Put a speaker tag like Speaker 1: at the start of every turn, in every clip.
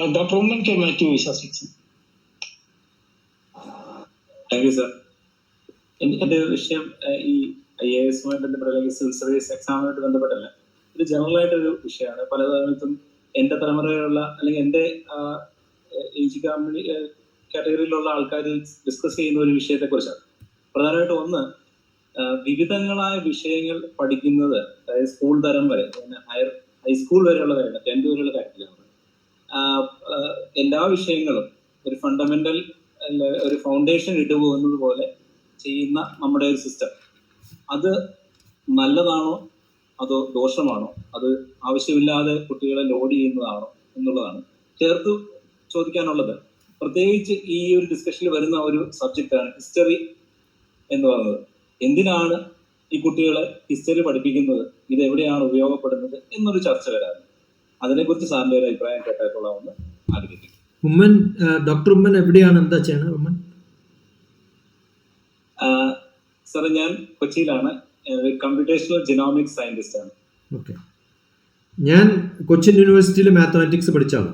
Speaker 1: Doctor Oommen K Mathew വിശ്വസിച്ചു
Speaker 2: thank you sir എന്റെ വിഷയം ഈ ഐ എ എസുമായി ബന്ധപ്പെട്ട അല്ലെങ്കിൽ സിവിൽ സർവീസ് എക്സാമുമായിട്ട് ബന്ധപ്പെട്ടല്ല. ഇത് ജനറൽ ആയിട്ടൊരു വിഷയമാണ്. പല സമയത്തും എന്റെ തലമുറയിലുള്ള അല്ലെങ്കിൽ എന്റെ ഏജ് കാറ്റഗറിയിലുള്ള ആൾക്കാർ ഡിസ്കസ് ചെയ്യുന്ന ഒരു വിഷയത്തെ കുറിച്ചാണ് പ്രധാനമായിട്ടും ഒന്ന് വിവിധങ്ങളായ വിഷയങ്ങൾ പഠിക്കുന്നത് അതായത് സ്കൂൾ തരം വരെ ഹയർ ഹൈസ്കൂൾ വരെയുള്ള കാര്യങ്ങൾ ടെൻത്ത് വരെയുള്ള ആ, എല്ലാ വിഷയങ്ങളും ഒരു ഫണ്ടമെന്റൽ ഒരു ഫൗണ്ടേഷൻ ഇട്ടുപോകുന്നത് പോലെ ചെയ്യുന്ന നമ്മുടെ ഒരു സിസ്റ്റം അത് നല്ലതാണോ? അതോ ദോഷമാണോ? അത് ആവശ്യമില്ലാതെ കുട്ടികളെ ലോഡ് ചെയ്യുന്നതാണോ എന്നുള്ളതാണ്. ചേർത്ത് ചോദിക്കാനുള്ളത്. പ്രത്യേകിച്ച് ഈ ഒരു ഡിസ്കഷനിൽ വരുന്ന ഒരു സബ്ജക്റ്റാണ് ഹിസ്റ്ററി എന്ന് പറയുന്നത്. എന്തിനാണ് ഈ കുട്ടികളെ ഹിസ്റ്ററി പഠിപ്പിക്കുന്നത്? ഇത് എവിടെയാണ് ഉപയോഗപ്പെടുന്നത്? എന്നൊരു ചർച്ച വരാറ് അതിനെക്കുറിച്ച് സാറിന്റെ ഒരു അഭിപ്രായം കേട്ടായിട്ടുള്ളതെന്ന് ആഗ്രഹിക്കുന്നു.
Speaker 3: ഉമ്മൻ ഡോക്ടർ ഉമ്മൻ എവിടെയാണ്? എന്താ ചെയ്യണത് ഉമ്മൻ?
Speaker 2: സാർ ഞാൻ കൊച്ചിയിലാണ്. കമ്പ്യൂട്ടേഷണൽ ജിനോമിക്സ് സയന്റിസ്റ്റ് ആണ്.
Speaker 3: ഓക്കെ. ഞാൻ കൊച്ചിൻ യൂണിവേഴ്സിറ്റിയിൽ മാത്തമാറ്റിക്സ്
Speaker 2: പഠിച്ചാണ്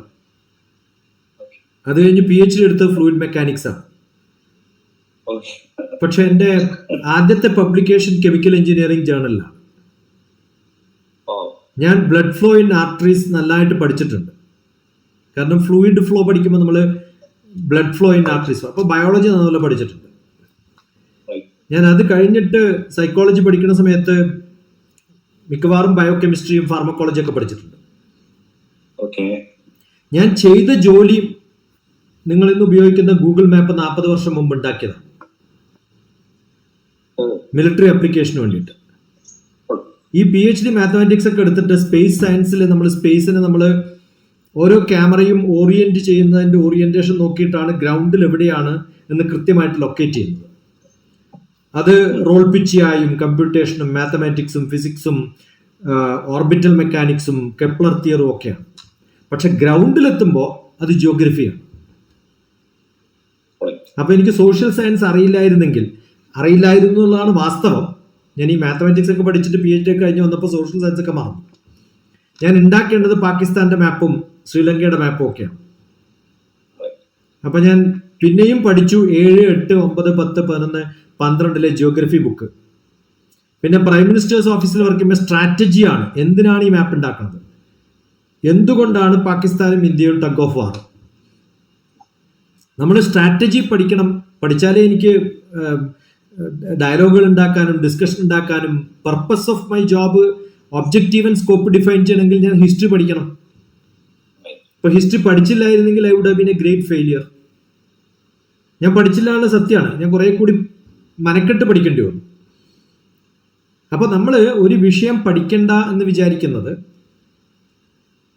Speaker 3: അത് കഴിഞ്ഞ് പി എച്ച് ഡി എടുത്തത് ഫ്ലൂയിഡ് മെക്കാനിക്സ് ആണ് പക്ഷെ എന്റെ ആദ്യത്തെ പബ്ലിക്കേഷൻ കെമിക്കൽ എഞ്ചിനീയറിംഗ് ജേണലിലാണ്
Speaker 2: ഓ
Speaker 3: ഞാൻ ബ്ലഡ് ഫ്ലോ ഇൻ ആർട്ടറീസ് നല്ലതായിട്ട് പഠിച്ചിട്ടുണ്ട്. കാരണം ഫ്ലൂയിഡ് ഫ്ലോ പഠിക്കുമ്പോൾ നമ്മൾ ബ്ലഡ് ഫ്ലോ ഇൻ ആർട്ടറീസ് അപ്പോൾ ബയോളജി നല്ലപോലെ പഠിച്ചിട്ടുണ്ട്. ഞാൻ അത് കഴിഞ്ഞിട്ട് സൈക്കോളജി പഠിക്കുന്ന സമയത്ത് മിക്കവാറും ബയോ കെമിസ്ട്രിയും ഫാർമക്കോളജി ഒക്കെ പഠിച്ചിട്ടുണ്ട്.
Speaker 2: ഓക്കെ.
Speaker 3: ഞാൻ ചെയ്ത ജോലി നിങ്ങൾ ഇന്ന് ഉപയോഗിക്കുന്ന ഗൂഗിൾ മാപ്പ് നാൽപ്പത് വർഷം മുമ്പ് ഉണ്ടാക്കിയതാണ്. മിലിറ്ററി ആപ്ലിക്കേഷന് വേണ്ടിയിട്ട്. ഈ പി എച്ച് ഡി മാത്തമാറ്റിക്സ് ഒക്കെ എടുത്തിട്ട് സ്പേസ് സയൻസിൽ നമ്മൾ സ്പേസിനെ നമ്മൾ ഓരോ ക്യാമറയും ഓറിയന്റ് ചെയ്യുന്നതിന്റെ ഓറിയന്റേഷൻ നോക്കിയിട്ടാണ് ഗ്രൗണ്ടിൽ എവിടെയാണ് എന്ന് കൃത്യമായിട്ട് ലൊക്കേറ്റ് ചെയ്യുന്നത്. അത് റോൾ പിച്ചിയായും കമ്പ്യൂട്ടേഷനും മാത്തമാറ്റിക്സും ഫിസിക്സും ഓർബിറ്റൽ മെക്കാനിക്സും കെപ്ലർ തിയറും ഒക്കെയാണ്. പക്ഷെ ഗ്രൗണ്ടിലെത്തുമ്പോൾ അത് ജിയോഗ്രഫിയാണ്
Speaker 2: റൈറ്റ്
Speaker 3: അപ്പൊ എനിക്ക് സോഷ്യൽ സയൻസ് അറിയില്ലായിരുന്നെങ്കിൽ അറിയില്ലായിരുന്നു എന്നുള്ളതാണ് വാസ്തവം. ഞാൻ ഈ മാത്തമാറ്റിക്സ് ഒക്കെ പഠിച്ചിട്ട് പി എച്ച് ഡി കഴിഞ്ഞ് വന്നപ്പോൾ സോഷ്യൽ സയൻസ് ഒക്കെ മറന്നു. ഞാൻ ഉണ്ടാക്കേണ്ടത് പാകിസ്ഥാന്റെ മാപ്പും ശ്രീലങ്കയുടെ മാപ്പും ഒക്കെയാണ്. അപ്പൊ ഞാൻ പിന്നെയും പഠിച്ചു ഏഴ് എട്ട് ഒമ്പത് പത്ത് പതിനൊന്ന് പന്ത്രണ്ടിലെ ജിയോഗ്രഫി ബുക്ക് പിന്നെ പ്രൈം മിനിസ്റ്റേഴ്സ് ഓഫീസിൽ വർക്ക് ചെയ്യുമ്പോൾ സ്ട്രാറ്റജിയാണ് എന്തിനാണ് ഈ മാപ്പ് ഉണ്ടാക്കുന്നത്? എന്തുകൊണ്ടാണ് പാകിസ്ഥാനും ഇന്ത്യയും ടഗ് ഓഫ് വാർ നമ്മൾ സ്ട്രാറ്റജി പഠിക്കണം. പഠിച്ചാലേ എനിക്ക് ഡയലോഗുകൾ ഉണ്ടാക്കാനും ഡിസ്കഷൻ ഉണ്ടാക്കാനും purpose of my job objective and scope define ചെയ്യണമെങ്കിൽ ഞാൻ ഹിസ്റ്ററി പഠിക്കണം. ഇപ്പൊ history പഠിച്ചില്ലായിരുന്നെങ്കിൽ I would have been a great failure ഞാൻ പഠിച്ചില്ല എന്നുള്ള സത്യമാണ്. ഞാൻ കുറെ കൂടി മനക്കെട്ട് പഠിക്കേണ്ടി വന്നു. അപ്പൊ നമ്മൾ ഒരു വിഷയം പഠിക്കണ്ട എന്ന് വിചാരിക്കുന്നത്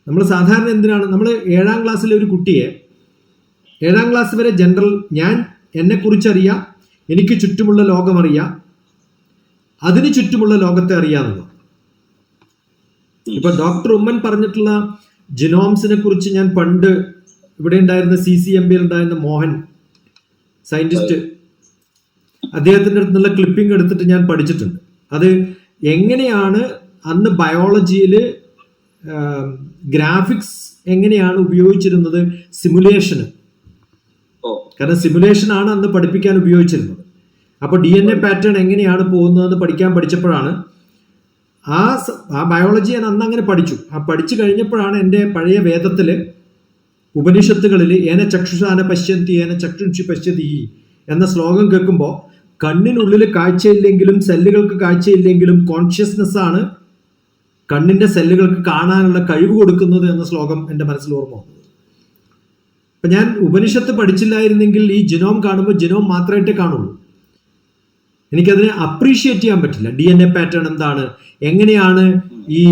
Speaker 3: നമ്മൾ സാധാരണ എന്തിനാണ്? നമ്മൾ ഏഴാം ക്ലാസ്സിലെ ഒരു കുട്ടിയെ ഏഴാം ക്ലാസ് വരെ ജനറൽ ഞാൻ എന്നെ കുറിച്ചറിയാം എനിക്ക് ചുറ്റുമുള്ള ലോകം അറിയാം. അതിന് ചുറ്റുമുള്ള ലോകത്തെ അറിയാമെന്നുള്ളത് ഇപ്പൊ ഡോക്ടർ ഉമ്മൻ പറഞ്ഞിട്ടുള്ള ജിനോംസിനെ കുറിച്ച് ഞാൻ പണ്ട് ഇവിടെ ഉണ്ടായിരുന്ന സി സി എം ബിയിൽ ഉണ്ടായിരുന്ന മോഹൻ സയന്റിസ്റ്റ് അദ്ദേഹത്തിന്റെ അടുത്തുള്ള ക്ലിപ്പിംഗ് എടുത്തിട്ട് ഞാൻ പഠിച്ചിട്ടുണ്ട്. അത് എങ്ങനെയാണ് അന്ന് ബയോളജിയിൽ ഗ്രാഫിക്സ് എങ്ങനെയാണ് ഉപയോഗിച്ചിരുന്നത് സിമുലേഷന് കാരണം സിമുലേഷൻ ആണ് അന്ന് പഠിപ്പിക്കാൻ ഉപയോഗിച്ചിരുന്നത്. അപ്പോൾ ഡി എൻ എ പാറ്റേൺ എങ്ങനെയാണ് പോകുന്നതെന്ന് പഠിക്കാൻ പഠിച്ചപ്പോഴാണ് ആ ആ ബയോളജി ഞാൻ അന്ന് അങ്ങനെ പഠിച്ചു. ആ പഠിച്ചു കഴിഞ്ഞപ്പോഴാണ് എന്റെ പഴയ വേദത്തിൽ ഉപനിഷത്തുകളിൽ ഏന ചക്ഷുസാന പശ്യന്തി ഏന ചക്ഷുഷി പശ്യതി എന്ന ശ്ലോകം കേൾക്കുമ്പോൾ കണ്ണിനുള്ളിൽ കാഴ്ചയില്ലെങ്കിലും സെല്ലുകൾക്ക് കാഴ്ചയില്ലെങ്കിലും കോൺഷ്യസ്നെസ് ആണ് കണ്ണിന്റെ സെല്ലുകൾക്ക് കാണാനുള്ള കഴിവ് കൊടുക്കുന്നത് എന്ന ശ്ലോകം എന്റെ മനസ്സിൽ ഓർമ്മ വന്നു. അപ്പൊ ഞാൻ ഉപനിഷത്ത് പഠിച്ചില്ലായിരുന്നെങ്കിൽ ഈ ജിനോം കാണുമ്പോൾ ജിനോം മാത്രമായിട്ടേ കാണുള്ളൂ. എനിക്കതിനെ അപ്രീഷിയേറ്റ് ചെയ്യാൻ പറ്റില്ല. ഡി എൻ എ പാറ്റേൺ എന്താണ്? എങ്ങനെയാണ് ഈ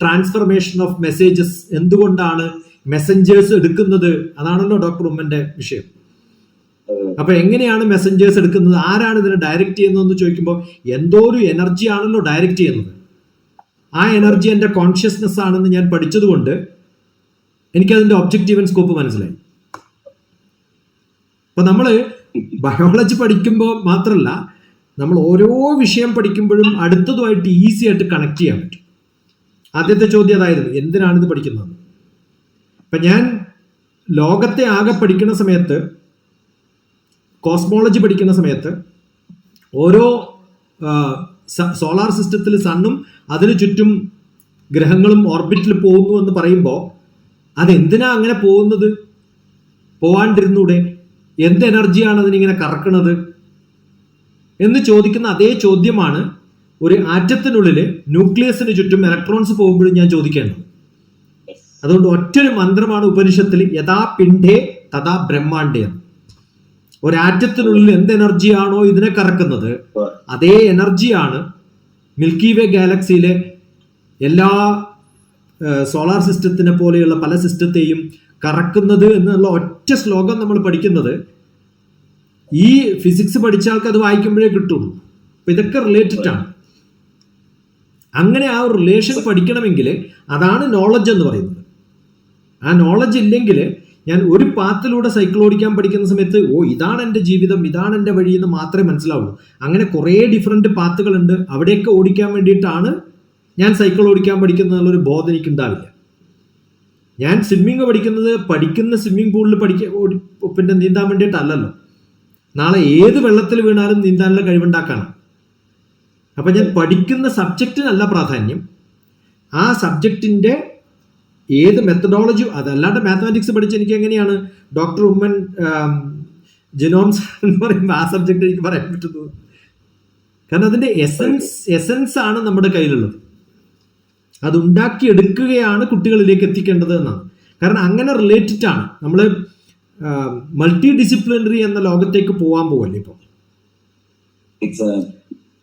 Speaker 3: ട്രാൻസ്ഫർമേഷൻ ഓഫ് മെസ്സേജസ് എന്തുകൊണ്ടാണ് മെസ്സഞ്ചേഴ്സ് എടുക്കുന്നത്? അതാണല്ലോ ഡോക്ടർ ഉമ്മന്റെ വിഷയം. അപ്പൊ എങ്ങനെയാണ് മെസ്സഞ്ചേഴ്സ് എടുക്കുന്നത്? ആരാണ് ഇതിനെ ഡയറക്റ്റ് ചെയ്യുന്നതെന്ന് ചോദിക്കുമ്പോൾ എന്തോ ഒരു എനർജി ആണല്ലോ ഡയറക്റ്റ് ചെയ്യുന്നത്. ആ എനർജി എന്റെ കോൺഷ്യസ്നെസ് ആണെന്ന് ഞാൻ പഠിച്ചതുകൊണ്ട് ഒബ്ജക്റ്റീവ് ആൻഡ് സ്കോപ്പ് മനസ്സിലായി. അപ്പൊ നമ്മൾ ബയോളജി പഠിക്കുമ്പോൾ മാത്രമല്ല നമ്മൾ ഓരോ വിഷയം പഠിക്കുമ്പോഴും അടുത്തതുമായിട്ട് ഈസി ആയിട്ട് കണക്ട് ചെയ്യാൻ പറ്റും. ആദ്യത്തെ ചോദ്യം അതായിരുന്നു എന്തിനാണ് ഇത് പഠിക്കുന്നത്? ഇപ്പം ഞാൻ ലോകത്തെ ആകെ പഠിക്കുന്ന സമയത്ത് കോസ്മോളജി പഠിക്കുന്ന സമയത്ത് ഓരോ സോളാർ സിസ്റ്റത്തിൽ സണ്ണും അതിനു ചുറ്റും ഗ്രഹങ്ങളും ഓർബിറ്റിൽ പോകുന്നു എന്ന് പറയുമ്പോൾ അതെന്തിനാ അങ്ങനെ പോകുന്നത്? പോവാണ്ടിരുന്നൂടെ? എന്ത് എനർജിയാണ് അതിനിങ്ങനെ കറക്കുന്നത് എന്ന് ചോദിക്കുന്ന അതേ ചോദ്യമാണ് ഒരു ആറ്റത്തിനുള്ളിൽ ന്യൂക്ലിയസിന് ചുറ്റും ഇലക്ട്രോൺസ് പോകുമ്പോഴും ഞാൻ ചോദിക്കേണ്ടത്. അതുകൊണ്ട് ഒറ്റൊരു മന്ത്രമാണ് ഉപനിഷത്തിൽ യഥാ പിണ്ഡേ തഥാ ബ്രഹ്മാണ്ടേ ഒരാറ്റത്തിനുള്ളിൽ എന്ത് എനർജിയാണോ ഇതിനെ കറക്കുന്നത് അതേ എനർജിയാണ് മിൽക്കി വേ ഗാലക്സിയിലെ എല്ലാ സോളാർ സിസ്റ്റത്തിനെ പോലെയുള്ള പല സിസ്റ്റത്തെയും കറക്കുന്നത് എന്നുള്ള ഒറ്റ ശ്ലോകം നമ്മൾ പഠിക്കുന്നത്. ഈ ഫിസിക്സ് പഠിച്ച ആൾക്ക് അത് വായിക്കുമ്പോഴേ കിട്ടുള്ളൂ. അപ്പൊ ഇതൊക്കെ റിലേറ്റഡ് ആണ്. അങ്ങനെ ആ ഒരു റിലേഷൻ പഠിക്കണമെങ്കിൽ അതാണ് നോളജ് എന്ന് പറയുന്നത്. ആ നോളജ് ഇല്ലെങ്കിൽ ഞാൻ ഒരു പാത്തിലൂടെ സൈക്കിൾ ഓടിക്കാൻ പഠിക്കുന്ന സമയത്ത് ഓ ഇതാണ് എന്റെ ജീവിതം ഇതാണ് എന്റെ വഴി എന്ന് മാത്രമേ മനസ്സിലാവുള്ളൂ. അങ്ങനെ കുറേ ഡിഫറെന്റ് പാത്തുകളുണ്ട് അവിടെയൊക്കെ ഓടിക്കാൻ വേണ്ടിയിട്ടാണ് ഞാൻ സൈക്കിൾ ഓടിക്കാൻ പഠിക്കുന്നത് എന്നുള്ളൊരു ബോധം എനിക്ക് ഉണ്ടാവില്ല ഞാൻ സ്വിമ്മിങ് പഠിക്കുന്നത് പഠിക്കുന്ന സ്വിമ്മിംഗ് പൂളിൽ പഠിക്ക പിന്നെ നീന്താൻ വേണ്ടിയിട്ടല്ലല്ലോ. നാളെ ഏത് വെള്ളത്തിൽ വീണാലും നീന്താനുള്ള കഴിവുണ്ടാക്കണം. അപ്പം ഞാൻ പഠിക്കുന്ന സബ്ജക്റ്റിനല്ല പ്രാധാന്യം. ആ സബ്ജക്റ്റിന്റെ ഏത് മെത്തഡോളജി അതല്ലാണ്ട് മാത്തമാറ്റിക്സ് പഠിച്ച് എനിക്ക് എങ്ങനെയാണ് ഡോക്ടർ ഉമ്മൻ ജിനോംസ് എന്ന് പറയുമ്പോൾ ആ സബ്ജക്റ്റ് എനിക്ക് പറയാൻ പറ്റുന്നത്. കാരണം അതിന്റെ എസൻസ് എസൻസ് ആണ് നമ്മുടെ കയ്യിലുള്ളത്. അത് ഉണ്ടാക്കിയെടുക്കുകയാണ് കുട്ടികളിലേക്ക് എത്തിക്കേണ്ടത് എന്നാണ്. കാരണം അങ്ങനെ റിലേറ്റഡ് ആണ്. നമ്മൾ മൾട്ടി ഡിസിപ്ലിനറി എന്ന ലോകത്തേക്ക് പോകാൻ പോവല്ലേ ഇപ്പോൾ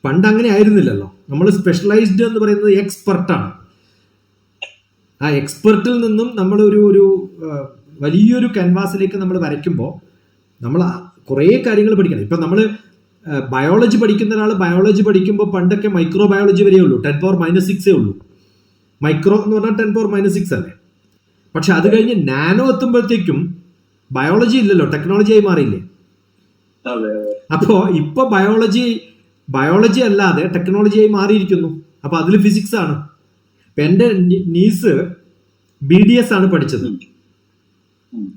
Speaker 3: പണ്ട് അങ്ങനെ ആയിരുന്നില്ലല്ലോ. നമ്മൾ സ്പെഷ്യലൈസ്ഡ് എന്ന് പറയുന്നത് എക്സ്പെർട്ടാണ് ആ എക്സ്പെർട്ടിൽ നിന്നും നമ്മൾ ഒരു ഒരു വലിയൊരു ക്യാൻവാസിലേക്ക് നമ്മൾ വരയ്ക്കുമ്പോൾ നമ്മൾ കുറേ കാര്യങ്ങൾ പഠിക്കണം. ഇപ്പം നമ്മൾ ബയോളജി പഠിക്കുന്ന ഒരാൾ ബയോളജി പഠിക്കുമ്പോൾ പണ്ടൊക്കെ മൈക്രോ ബയോളജി വരെയേ ഉള്ളൂ. ടെൻ പവർ മൈനസ് സിക്സേ ഉള്ളൂ. മൈക്രോ എന്ന് പറഞ്ഞാൽ ടെൻ പവർ മൈനസ് സിക്സ് അല്ലേ? പക്ഷെ അത് കഴിഞ്ഞ് നാനോ എത്തുമ്പോഴത്തേക്കും ബയോളജി ഇല്ലല്ലോ ടെക്നോളജി ആയി മാറിയില്ലേ? അപ്പോ ഇപ്പൊ ബയോളജി ബയോളജി അല്ലാതെ ടെക്നോളജി ആയി മാറിയിരിക്കുന്നു. അപ്പൊ അതിൽ ഫിസിക്സ് ആണ്. ഇപ്പൊ എന്റെ നീസ് ബി ഡി എസ് ആണ് പഠിച്ചത്.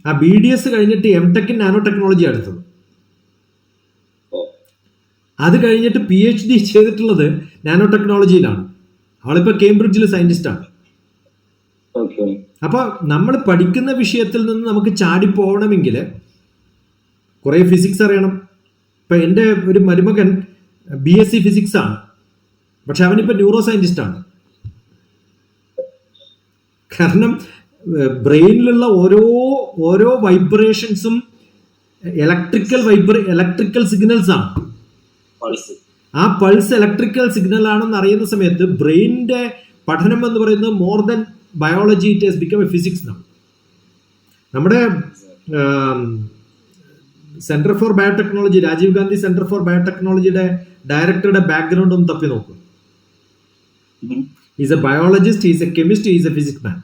Speaker 3: ആ ബി ഡി എസ് കഴിഞ്ഞിട്ട് എം ടെക് നാനോ ടെക്നോളജി എടുത്തത്. അത് കഴിഞ്ഞിട്ട് പി എച്ച് ഡി ചെയ്തിട്ടുള്ളത് നാനോ ടെക്നോളജിയിലാണ് അവളിപ്പോ കേംബ്രിഡ്ജിൽ
Speaker 2: സയന്റിസ്റ്റാണ്
Speaker 3: അപ്പൊ നമ്മൾ പഠിക്കുന്ന വിഷയത്തിൽ നിന്ന് നമുക്ക് ചാടി പോകണമെങ്കിൽ കുറെ ഫിസിക്സ് അറിയണം. ഇപ്പൊ എന്റെ ഒരു മരുമകൻ ബി എസ് സി ഫിസിക്സ് ആണ്. പക്ഷെ അവനിപ്പോ ന്യൂറോ സയന്റിസ്റ്റ് ആണ്. കാരണം ബ്രെയിനിലുള്ള ഓരോ ഓരോ വൈബ്രേഷൻസും ഇലക്ട്രിക്കൽ വൈബ്ര ഇലക്ട്രിക്കൽ സിഗ്നൽസ് ആണ്. ആ പൾസ് ഇലക്ട്രിക്കൽ സിഗ്നൽ ആണെന്ന് അറിയുന്ന സമയത്ത് ബ്രെയിനിന്റെ പഠനം എന്ന് പറയുന്നത് more than biology it has become a physics നമ്മുടെ centre for biotechnology Rajiv Gandhi centre for ബയോടെക്നോളജിയുടെ ഡയറക്ടറുടെ ബാക്ക്ഗ്രൗണ്ട് ഒന്ന് തപ്പി നോക്കും. Is a biologist is a chemist is a physics man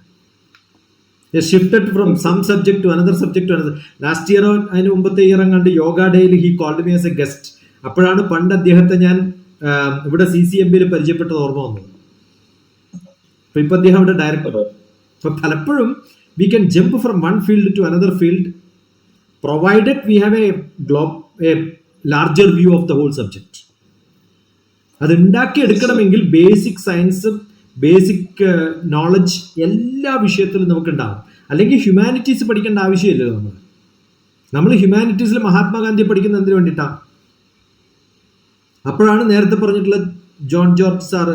Speaker 3: shifted from some subject to another subject to another last year അതിന് മുമ്പത്തെ year കണ്ട് യോഗ ഡേയിൽ he called me as a guest അപ്പോഴാണ് പണ്ട് അദ്ദേഹത്തെ ഞാൻ ഇവിടെ സി സി എം ബിയിൽ പരിചയപ്പെട്ടത് ഓർമ്മ വന്നത്. അപ്പൊ ഇപ്പൊ അദ്ദേഹം ഇവിടെ ഡയറക്ടർ അപ്പൊ പലപ്പോഴും we can jump from one field to another field provided we have a globe a larger view of the whole subject അത് ഉണ്ടാക്കിയെടുക്കണമെങ്കിൽ ബേസിക് സയൻസ് ബേസിക് നോളജ് എല്ലാ വിഷയത്തിലും നമുക്ക് ഉണ്ടാവും അല്ലെങ്കിൽ ഹ്യൂമാനിറ്റീസ് പഠിക്കേണ്ട ആവശ്യമില്ലല്ലോ നമ്മൾ നമ്മൾ ഹ്യൂമാനിറ്റീസിൽ മഹാത്മാഗാന്ധി പഠിക്കുന്നത് എന്തിനു വേണ്ടിയിട്ടാണ് അപ്പോഴാണ് നേരത്തെ പറഞ്ഞിട്ടുള്ള ജോൺ ജോർജ് സാർ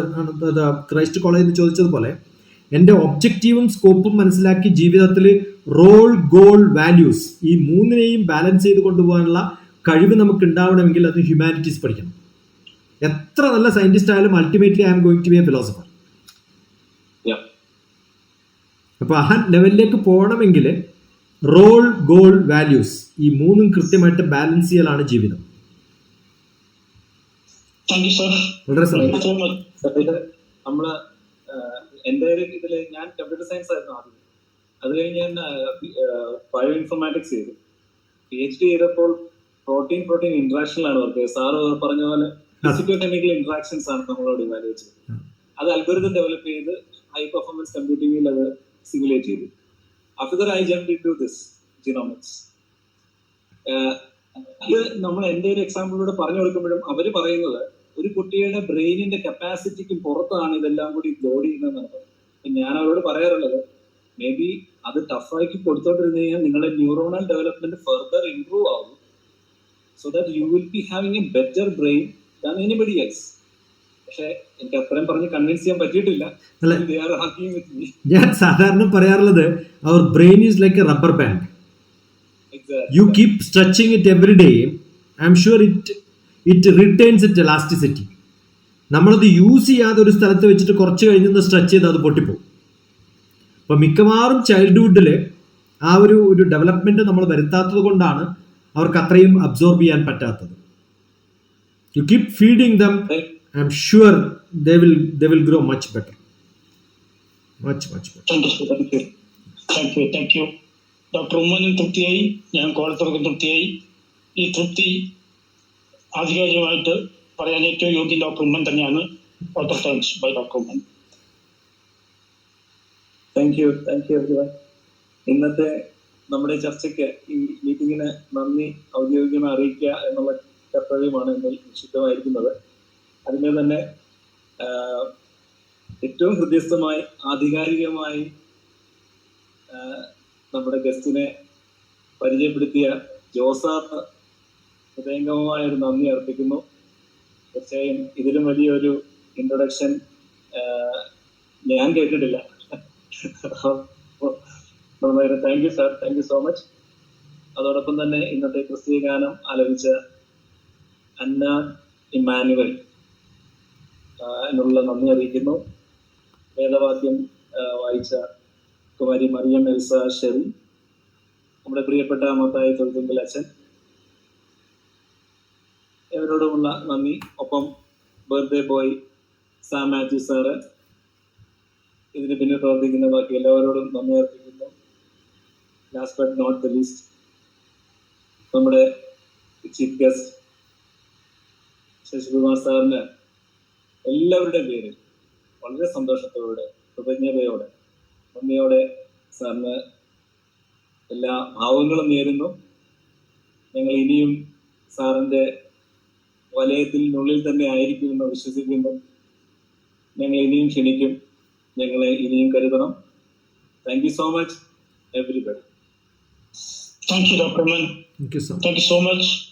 Speaker 3: ക്രൈസ്റ്റ് കോളേജിൽ നിന്ന് ചോദിച്ചതുപോലെ എന്റെ ഒബ്ജക്റ്റീവും സ്കോപ്പും മനസ്സിലാക്കി ജീവിതത്തിൽ റോൾ ഗോൾ വാല്യൂസ് ഈ മൂന്നിനെയും ബാലൻസ് ചെയ്ത് കൊണ്ടുപോകാനുള്ള കഴിവ് നമുക്ക് ഉണ്ടാവണമെങ്കിൽ അത് ഹ്യൂമാനിറ്റീസ് പഠിക്കണം. എത്ര നല്ല സയന്റിസ്റ്റ് ആയാലും ultimately I am going to be a philosopher.
Speaker 2: അപ്പൊ
Speaker 3: അപ്പോൾ ആ ലെവലിലേക്ക് പോകണമെങ്കിൽ റോൾ ഗോൾ വാല്യൂസ് ഈ മൂന്നും കൃത്യമായിട്ട് ബാലൻസ് ചെയ്യലാണ് ജീവിതം.
Speaker 1: Thank you sir so much
Speaker 2: നമ്മൾ എന്റെ ഒരു ഇതിൽ ഞാൻ കമ്പ്യൂട്ടർ സയൻസ് ആയിരുന്നു ആദ്യം. അത് കഴിഞ്ഞ് ഞാൻ ബയോ ഇൻഫോർമാറ്റിക്സ് ചെയ്തു. പി എച്ച് ഡി ചെയ്തപ്പോൾ പ്രോട്ടീൻ പ്രോട്ടീൻ ഇന്ററാക്ഷനിലാണ് വർക്ക് സാറ് പറഞ്ഞ പോലെ ഫിസിക്കോ കെമിക്കൽ ഇന്ററാക്ഷൻസ് ആണ് നമ്മളോട് ഇവാലുവേറ്റ് ചെയ്തത്. അത് അൽഗോരിതം ഡെവലപ്പ് ചെയ്ത് ഹൈ പെർഫോമൻസ് കമ്പ്യൂട്ടിങ്ങിൽ അത് സിമുലേറ്റ് ചെയ്തു. After I jump to this genomics ഇത് നമ്മൾ എന്റെ ഒരു എക്സാമ്പിളിലൂടെ പറഞ്ഞു കൊടുക്കുമ്പോഴും അവർ പറയുന്നത് ഒരു കുട്ടിയുടെ ബ്രെയിനിന്റെ കപ്പാസിറ്റിക്ക് പുറത്താണ് ഇതെല്ലാം കൂടി ലോഡ് ചെയ്യുന്നതെന്നാണ് ഞാൻ അവരോട് പറയാറുള്ളത് മേ ബി അത് ടഫാക്കി കൊടുത്തോണ്ടിരുന്നു കഴിഞ്ഞാൽ നിങ്ങളുടെ ന്യൂറോണൽ ഡെവലപ്മെന്റ് ഫെർദർ ഇംപ്രൂവ് ആവും. So that you will be having a better brain than anybody else പക്ഷെ എനിക്ക് അത്രയും പറഞ്ഞ് കൺവിൻസ് ചെയ്യാൻ പറ്റിയിട്ടില്ല.
Speaker 3: ഞാൻ സാധാരണ പറയാറുള്ളത് അവർ brain is like a rubber band. You keep stretching it every day I'm sure it it returns it elasticity നമ്മളത് യൂസ് ചെയ്യാതെ ഒരു സ്ഥലത്ത് വെച്ചിട്ട് കുറച്ച് കഴിഞ്ഞൊന്ന് സ്ട്രെച്ച് ചെയ്ത് അത് പൊട്ടിപ്പോകും അപ്പം മിക്കവാറും ചൈൽഡ്ഹുഡിൽ ആ ഒരു ഒരു ഡെവലപ്മെന്റ് നമ്മൾ വരുത്താത്തത് കൊണ്ടാണ് അവർക്ക് അത്രയും അബ്സോർബ് ചെയ്യാൻ പറ്റാത്തത്. You keep feeding them I'm sure they will they will grow much better much much
Speaker 1: doctor ഉമ്മനും തൃപ്തിയായി. ഞാൻ കോളത്തർക്കും തൃപ്തിയായി. ഈ തൃപ്തി ആധികാരികമായിട്ട് പറയാൻ ഏറ്റവും യോഗ്യം ഡോക്ടർ ഉമ്മൻ തന്നെയാണ് doctor thanks bye doctor Oommen.
Speaker 2: Thank you thank you everyone ഇന്നത്തെ നമ്മുടെ ചർച്ചയ്ക്ക് ഈ മീറ്റിങ്ങിന് നന്ദി ഔദ്യോഗികമായി അറിയിക്കുക എന്നുള്ള കർത്തവ്യമാണ് ഇന്ന് നിക്ഷിപ്തമായിരിക്കുന്നത് അതിനെ തന്നെ ഏറ്റവും ഹൃദ്യസ്ഥമായി ആധികാരികമായി നമ്മുടെ ഗസ്റ്റിനെ പരിചയപ്പെടുത്തിയ ജോസാറിന് ഹൃദയംഗമമായ ഒരു നന്ദി അർപ്പിക്കുന്നു. തീർച്ചയായും ഇതിലും വലിയൊരു ഇൻട്രൊഡക്ഷൻ ഞാൻ കേട്ടിട്ടില്ല. Thank you sir thank you so much അതോടൊപ്പം തന്നെ ഇന്നത്തെ ക്രിസ്തീയ ഗാനം ആലപിച്ച അന്ന ഇമാനുവൽ എന്നുള്ള നന്ദി അറിയിക്കുന്നു. വേദവാദ്യം വായിച്ച കുമാരി മറിയം എൽസ ഷെറി നമ്മുടെ പ്രിയപ്പെട്ട മത്തായ തൊഴുത്തുങ്കൽ അച്ഛൻ. നന്ദി. ഒപ്പം birthday boy Sam Mathew sir ഇതിന് പിന്നെ പ്രവർത്തിക്കുന്ന ബാക്കി എല്ലാവരോടും നന്ദി അർപ്പിക്കുന്നു. Last but not the least നമ്മുടെ ചീഫ് ഗസ്റ്റ് ശശികുമാർ സാറിന് എല്ലാവരുടെയും പേരിൽ വളരെ സന്തോഷത്തോടെ കൃതജ്ഞതയോടെ നന്ദിയോടെ സാറിന് എല്ലാ ഭാവങ്ങളും നേരുന്നു. ഞങ്ങൾ ഇനിയും സാറിന്റെ വലയത്തിനുള്ളിൽ തന്നെ ആയിരിക്കുമെന്ന് വിശ്വസിക്കുന്നു ഞങ്ങൾ ഇനിയും ക്ഷണിക്കും. ഞങ്ങളെ ഇനിയും കരുതണം. Thank you so much
Speaker 1: thank you doctor
Speaker 3: so
Speaker 1: thank you so much